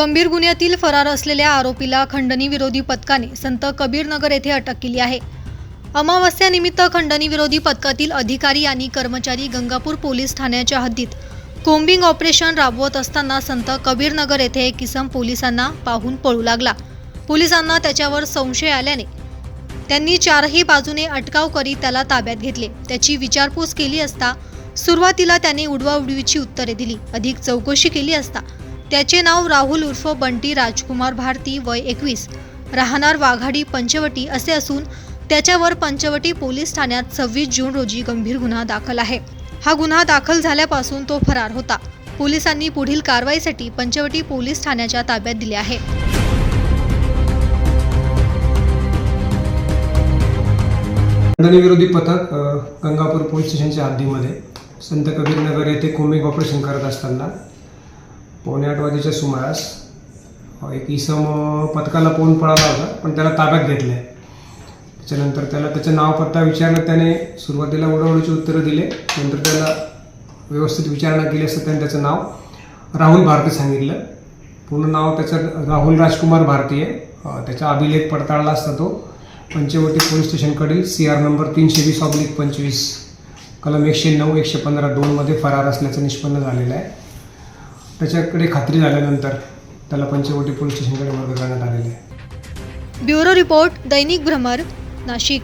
गंभीर गुन्ह्यातील फरार असलेल्या आरोपीला खंडणी विरोधी पथकाने संत कबीरनगर येथे अटक केली आहे. अमावस्यानिमित्त खंडणी विरोधी पथकातील अधिकारी आणि कर्मचारी गंगापूर पोलीस ठाण्याच्या हद्दीत कोम्बिंग ऑपरेशन राबवत असताना संत कबीरनगर येथे एक किसम पोलिसांना पाहून पळू लागला. पोलिसांना त्याच्यावर संशय आल्याने त्यांनी चारही बाजूने अटकाव करीत त्याला ताब्यात घेतले. त्याची विचारपूस केली असता सुरुवातीला त्याने उडवाउडवीची उत्तरे दिली. अधिक चौकशी केली असता त्याचे नाव राहुल उर्फ बंटी राजकुमार भारती वय एकवीस. राहणार वाघाडी पंचवटी असे असून त्याच्यावर पंचवटी पोलीस ठाण्यात सव्वीस जून रोजी गंभीर गुन्हा दाखल आहे. हा गुन्हा दाखल झाल्यापासून तो फरार होता. पोलिसांनी पुढील कारवाईसाठी पंचवटी पोलीस ठाण्याच्या ताब्यात दिले आहे. विरोधी पथक गंगापूर पोलीस स्टेशनच्या हद्दीमध्ये संत कबीरनगर येथे कोमिक ऑपरेशन करत असताना पावणे आठ वाजेच्या सुमारास एक इसम पथकाला पोहून पळाला होता पण त्याला ताब्यात घेतलं आहे त्याच्यानंतर त्याला त्याचं नाव पत्ता विचारलं त्याने सुरुवातीला उडवडीची उत्तरं दिले नंतर त्याला व्यवस्थित विचारणा केली असता त्याने त्याचं नाव राहुल भारती सांगितलं. पूर्ण नाव त्याचं राहुल राजकुमार भारती आहे. त्याचा अभिलेख पडताळला असता तो. पंचवटी पोलीस स्टेशनकडील सी आर नंबर तीनशे वीस ऑब्लिक पंचवीस कलम एकशे नऊ एकशे पंधरा दोनमध्ये फरार असल्याचं निष्पन्न झालेलं आहे. त्याच्याकडे खात्री झाल्यानंतर त्याला पंचवटी पोलीस स्टेशनकडे वर्ग करण्यात आलेले आहे. ब्युरो रिपोर्ट दैनिक भ्रमर नाशिक.